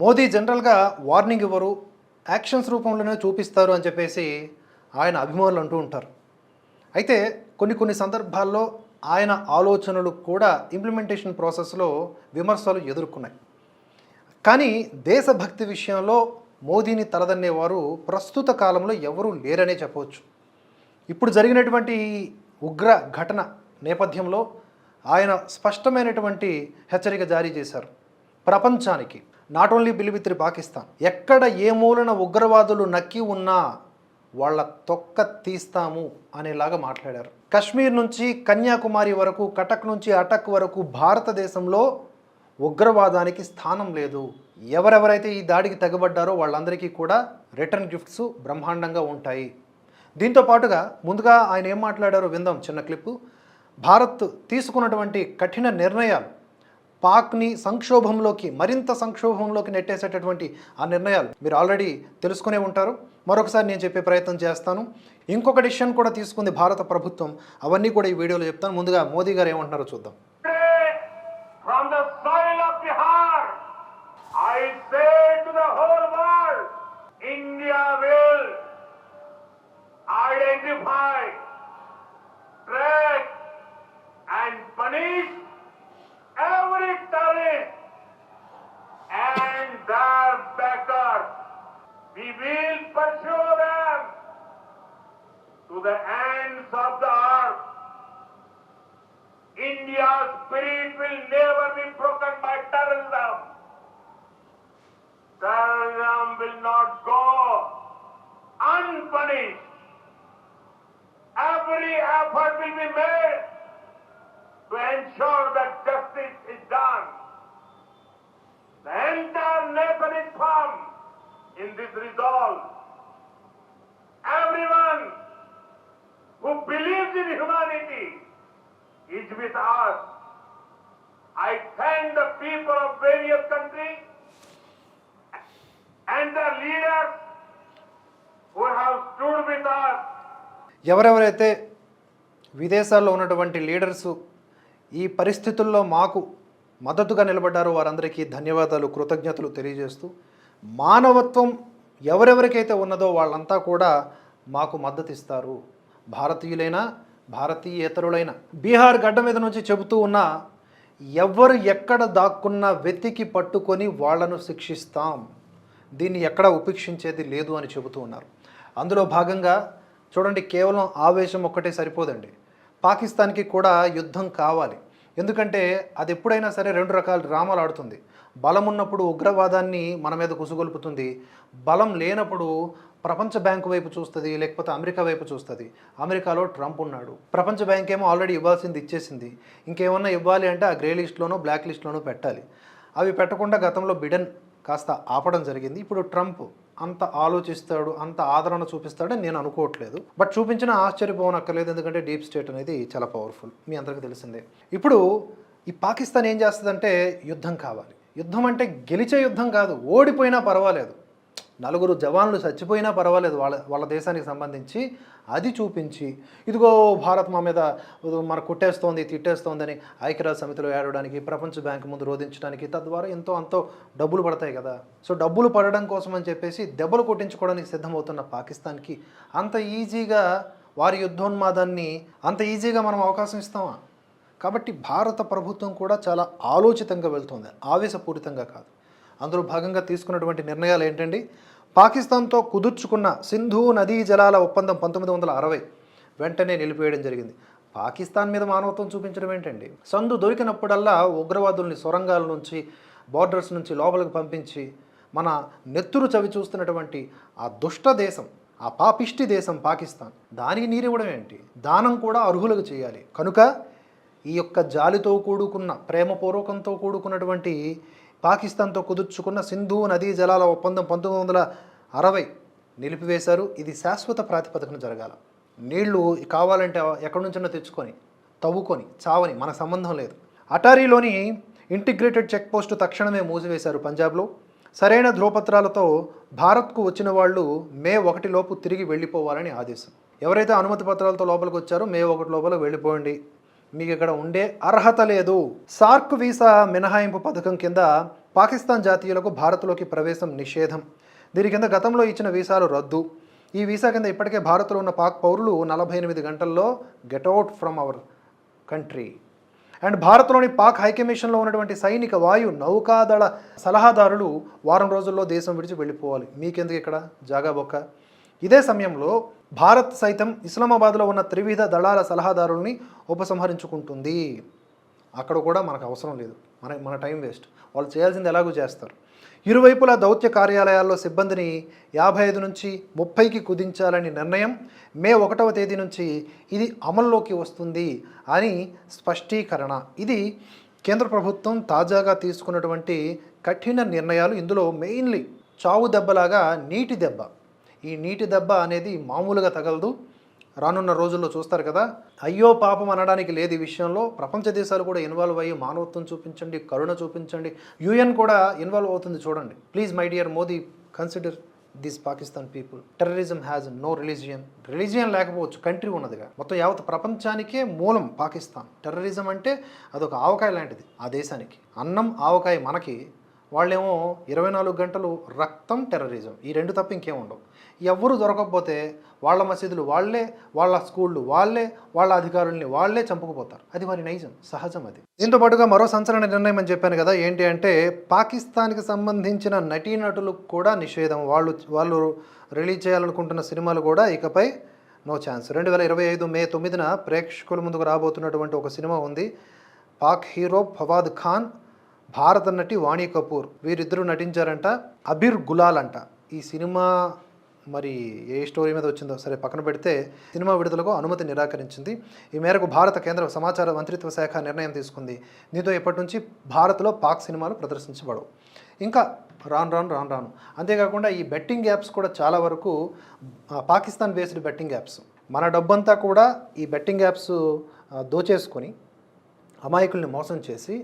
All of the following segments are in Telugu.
మోదీ జనరల్గా వార్నింగ్ ఇవ్వరు యాక్షన్స్ రూపంలోనే చూపిస్తారు అని చెప్పేసి ఆయన అభిమానులు అంటూ ఉంటారు. అయితే కొన్ని కొన్ని సందర్భాల్లో ఆయన ఆలోచనలు కూడా ఇంప్లిమెంటేషన్ ప్రాసెస్లో విమర్శలు ఎదుర్కొన్నాయి. కానీ దేశభక్తి విషయంలో మోదీని తలదన్నేవారు ప్రస్తుత కాలంలో ఎవరూ లేరనే చెప్పవచ్చు. ఇప్పుడు జరిగినటువంటి ఉగ్ర ఘటన నేపథ్యంలో ఆయన స్పష్టమైనటువంటి హెచ్చరిక జారీ చేశారు. ప్రపంచానికి నాట్ ఓన్లీ బిలివిత్రి పాకిస్తాన్ ఎక్కడ ఏ మూలన ఉగ్రవాదులు నక్కి ఉన్నా వాళ్ళ తొక్క తీస్తాము అనేలాగా మాట్లాడారు. కశ్మీర్ నుంచి కన్యాకుమారి వరకు కటక్ నుంచి అటక్ వరకు భారతదేశంలో ఉగ్రవాదానికి స్థానం లేదు. ఎవరెవరైతే ఈ దాడికి తెగబడ్డారో వాళ్ళందరికీ కూడా రిటర్న్ గిఫ్ట్స్ బ్రహ్మాండంగా ఉంటాయి. దీంతో పాటుగా ముందుగా ఆయన ఏం మాట్లాడారో విందాం చిన్న క్లిప్పు. భారత్ తీసుకున్నటువంటి కఠిన నిర్ణయాలు పాక్ని సంక్షోభంలోకి మరింత సంక్షోభంలోకి నెట్టేసేటటువంటి ఆ నిర్ణయాలు మీరు ఆల్రెడీ తెలుసుకునే ఉంటారు. మరొకసారి నేను చెప్పే ప్రయత్నం చేస్తాను. ఇంకొక డిసిషన్ కూడా తీసుకుంది భారత ప్రభుత్వం. అవన్నీ కూడా ఈ వీడియోలో చెప్తాను. ముందుగా మోదీ గారు ఏమంటున్నారో చూద్దాం. Thank the people of various countries and the leaders who have stood with us. ఎవరెవరైతే విదేశాల్లో ఉన్నటువంటి లీడర్సు ఈ పరిస్థితుల్లో మాకు మద్దతుగా నిలబడ్డారో వారందరికీ ధన్యవాదాలు కృతజ్ఞతలు తెలియజేస్తూ మానవత్వం ఎవరెవరికైతే ఉన్నదో వాళ్ళంతా కూడా మాకు మద్దతిస్తారు. భారతీయులైనా భారతీయేతరులైన. బీహార్ గడ్డ మీద నుంచి చెబుతూ ఉన్న ఎవరు ఎక్కడ దాక్కున్నా వెతికి పట్టుకొని వాళ్ళను శిక్షిస్తాం. దీన్ని ఎక్కడ ఉపేక్షించేది లేదు అని చెబుతూ ఉన్నారు. అందులో భాగంగా చూడండి కేవలం ఆవేశం ఒక్కటే సరిపోదండి. పాకిస్తాన్కి కూడా యుద్ధం కావాలి. ఎందుకంటే అది ఎప్పుడైనా సరే రెండు రకాల డ్రామాలు ఆడుతుంది. బలం ఉన్నప్పుడు ఉగ్రవాదాన్ని మన మీద కుసుగొల్పుతుంది. బలం లేనప్పుడు ప్రపంచ బ్యాంకు వైపు చూస్తుంది లేకపోతే అమెరికా వైపు చూస్తుంది. అమెరికాలో ట్రంప్ ఉన్నాడు. ప్రపంచ బ్యాంక్ ఏమో ఆల్రెడీ ఇవ్వాల్సింది ఇచ్చేసింది. ఇంకేమన్నా ఇవ్వాలి అంటే ఆ గ్రే లిస్ట్లోనో బ్లాక్ లిస్ట్లోనో పెట్టాలి. అవి పెట్టకుండా గతంలో బిడెన్ కాస్త ఆపడం జరిగింది. ఇప్పుడు ట్రంప్ అంత ఆలోచిస్తాడు అంత ఆదరణ చూపిస్తాడని నేను అనుకోవట్లేదు. బట్ చూపించిన ఆశ్చర్యపోవనక్కర్లేదు ఎందుకంటే డీప్ స్టేట్ అనేది చాలా పవర్ఫుల్. మీ అందరికీ తెలిసిందే. ఇప్పుడు ఈ పాకిస్తాన్ ఏం చేస్తుందంటే యుద్ధం కావాలి. యుద్ధం అంటే గెలిచే యుద్ధం కాదు ఓడిపోయినా పర్వాలేదు. నలుగురు జవాన్లు చచ్చిపోయినా పర్వాలేదు వాళ్ళ వాళ్ళ దేశానికి సంబంధించి అది చూపించి ఇదిగో భారత్ మా మీద మన కొట్టేస్తోంది తిట్టేస్తోందని ఐక్యరాజ్య సమితిలో ఏడవడానికి ప్రపంచ బ్యాంక్ ముందు రోధించడానికి తద్వారా ఎంతో అంతో డబ్బులు పడతాయి కదా. సో డబ్బులు పడడం కోసం అని చెప్పేసి దెబ్బలు కొట్టించుకోవడానికి సిద్ధమవుతున్న పాకిస్తాన్కి అంత ఈజీగా వారి యుద్ధోన్మాదాన్ని అంత ఈజీగా మనం అవకాశం ఇస్తామా? కాబట్టి భారత ప్రభుత్వం కూడా చాలా ఆలోచితంగా వెళ్తుంది ఆవేశపూరితంగా కాదు. అందులో భాగంగా తీసుకున్నటువంటి నిర్ణయాలు ఏంటండి? పాకిస్తాన్తో కుదుర్చుకున్న సింధు నదీ జలాల ఒప్పందం పంతొమ్మిది వందల అరవై వెంటనే నిలిపివేయడం జరిగింది. పాకిస్తాన్ మీద మానవత్వం చూపించడం ఏంటండి? సందు దొరికినప్పుడల్లా ఉగ్రవాదుల్ని సొరంగాల నుంచి బార్డర్స్ నుంచి లోపలికి పంపించి మన నెత్తురు చవి చూస్తున్నటువంటి ఆ దుష్ట దేశం ఆ పాపిష్టి దేశం పాకిస్తాన్ దానికి నీరివ్వడం ఏంటి? దానం కూడా అర్హులకు చేయాలి. కనుక ఈ యొక్క జాలితో కూడుకున్న ప్రేమపూర్వకంతో కూడుకున్నటువంటి పాకిస్తాన్తో కుదుర్చుకున్న సింధు నదీ జలాల ఒప్పందం పంతొమ్మిది వందల అరవై నిలిపివేశారు. ఇది శాశ్వత ప్రాతిపదికన జరగాల. నీళ్ళు కావాలంటే ఎక్కడి నుంచైనా తెచ్చుకొని తవ్వుకొని చావని మనకు సంబంధం లేదు. అటారీలోని ఇంటిగ్రేటెడ్ చెక్ పోస్టు తక్షణమే మూసివేశారు పంజాబ్లో. సరైన ధ్రువపత్రాలతో భారత్కు వచ్చిన వాళ్ళు మే ఒకటి లోపు తిరిగి వెళ్ళిపోవాలని ఆదేశం. ఎవరైతే అనుమతి పత్రాలతో లోపలికి వచ్చారో మే ఒకటి లోపల వెళ్ళిపోండి. మీకు ఇక్కడ ఉండే అర్హత లేదు. సార్క్ వీసా మినహాయింపు పథకం కింద పాకిస్తాన్ జాతీయులకు భారత్లోకి ప్రవేశం నిషేధం. దీని కింద గతంలో ఇచ్చిన వీసాలు రద్దు. ఈ వీసా కింద ఇప్పటికే భారత్లో ఉన్న పాక్ పౌరులు నలభై ఎనిమిది గంటల్లో get out from our country. And భారత్లోని పాక్ హైకమిషన్లో ఉన్నటువంటి సైనిక వాయు నౌకాదళ సలహాదారులు వారం రోజుల్లో దేశం విడిచి వెళ్ళిపోవాలి. మీకెందుకు ఇక్కడ? జాగా బొక్క. ఇదే సమయంలో భారత్ సైతం ఇస్లామాబాద్లో ఉన్న త్రివిధ దళాల సలహాదారుల్ని ఉపసంహరించుకుంటుంది. అక్కడ కూడా మనకు అవసరం లేదు. మన మన టైం వేస్ట్. వాళ్ళు చేయాల్సింది ఎలాగో చేస్తారు. ఇరువైపులా దౌత్య కార్యాలయాల్లో సిబ్బందిని యాభై ఐదు నుంచి ముప్పైకి కుదించాలని నిర్ణయం మే ఒకటవ తేదీ నుంచి ఇది అమల్లోకి వస్తుంది అని స్పష్టీకరణ. ఇది కేంద్ర ప్రభుత్వం తాజాగా తీసుకున్నటువంటి కఠిన నిర్ణయాలు. ఇందులో మెయిన్లీ చావు దెబ్బలాగా నీటి దెబ్బ. ఈ నీటి దెబ్బ అనేది మామూలుగా తగలదు. రానున్న రోజుల్లో చూస్తారు కదా అయ్యో పాపం అనడానికి లేదు ఈ విషయంలో. ప్రపంచ దేశాలు కూడా ఇన్వాల్వ్ అయ్యి మానవత్వం చూపించండి కరుణ చూపించండి. యుఎన్ కూడా ఇన్వాల్వ్ అవుతుంది చూడండి. Please my dear Modi consider this Pakistan people terrorism has no religion religion లేకపోవచ్చు కంట్రీ ఉన్నదిగా. మొత్తం యావత్ ప్రపంచానికే మూలం పాకిస్తాన్. టెర్రరిజం అంటే అదొక ఆవకాయ లాంటిది ఆ దేశానికి. అన్నం ఆవకాయ మనకి వాళ్ళేమో ఇరవై నాలుగు గంటలు రక్తం టెర్రరిజం. ఈ రెండు తప్ప ఇంకేం ఉండవు. ఎవరు దొరకకపోతే వాళ్ళ మసీదులు వాళ్ళే వాళ్ళ స్కూళ్ళు వాళ్ళే వాళ్ళ అధికారుల్ని వాళ్ళే చంపుకుపోతారు. అది వారి నైజం? సహజం అది. దీంతో పాటుగా మరో సంచలన నిర్ణయం అని చెప్పాను కదా ఏంటి అంటే పాకిస్తాన్కి సంబంధించిన నటీనటులకు కూడా నిషేధం. వాళ్ళు వాళ్ళు రిలీజ్ చేయాలనుకుంటున్న సినిమాలు కూడా ఇకపై నో ఛాన్స్. రెండు వేల ఇరవై ఐదు మే తొమ్మిదిన ప్రేక్షకుల ముందుకు రాబోతున్నటువంటి ఒక సినిమా ఉంది. పాక్ హీరో ఫవాద్ ఖాన్ భారత నటి వాణి కపూర్ వీరిద్దరూ నటించారంట. అబిర్ గులాల్ అంట. ఈ సినిమా మరి ఏ స్టోరీ మీద వచ్చిందో సరే పక్కన పెడితే సినిమా విడుదలకు అనుమతి నిరాకరించింది. ఈ మేరకు భారత కేంద్ర సమాచార మంత్రిత్వ శాఖ నిర్ణయం తీసుకుంది. దీంతో ఇప్పటి నుంచి భారత్లో పాక్ సినిమాలు ప్రదర్శించబడవు. ఇంకా రాను రాను రాను రాను. అంతేకాకుండా ఈ బెట్టింగ్ యాప్స్ కూడా చాలా వరకు పాకిస్తాన్ బేస్డ్ బెట్టింగ్ యాప్స్. మన డబ్బంతా కూడా ఈ బెట్టింగ్ యాప్స్ దోచేసుకొని అమాయకుల్ని మోసం చేసి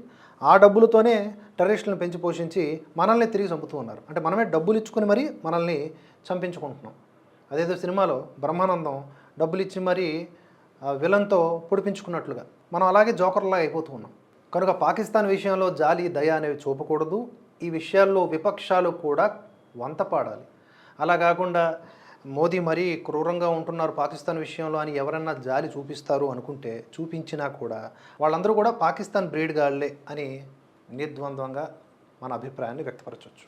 ఆ డబ్బులతోనే టెర్రరిస్టులను పెంచి పోషించి మనల్ని తిరిగి చంపుతూ ఉన్నారు. అంటే మనమే డబ్బులు ఇచ్చుకొని మరీ మనల్ని చంపించుకుంటున్నాం. అదేదో సినిమాలో బ్రహ్మానందం డబ్బులు ఇచ్చి మరీ విలన్తో పొడిపించుకున్నట్లుగా మనం అలాగే జోకర్లా అయిపోతూ ఉన్నాం. కనుక పాకిస్తాన్ విషయంలో జాలి దయ అనేవి చూపకూడదు. ఈ విషయాల్లో విపక్షాలు కూడా వంత పాడాలి అలా కాకుండా మోదీ మరీ క్రూరంగా ఉంటున్నారు పాకిస్తాన్ విషయంలో అని ఎవరన్నా జాలి చూపిస్తారు అనుకుంటే చూపించినా కూడా వాళ్ళందరూ కూడా పాకిస్తాన్ బ్రీడ్ గాళ్ళే అని నిర్ద్వంద్వంగా మన అభిప్రాయాన్ని వ్యక్తపరచవచ్చు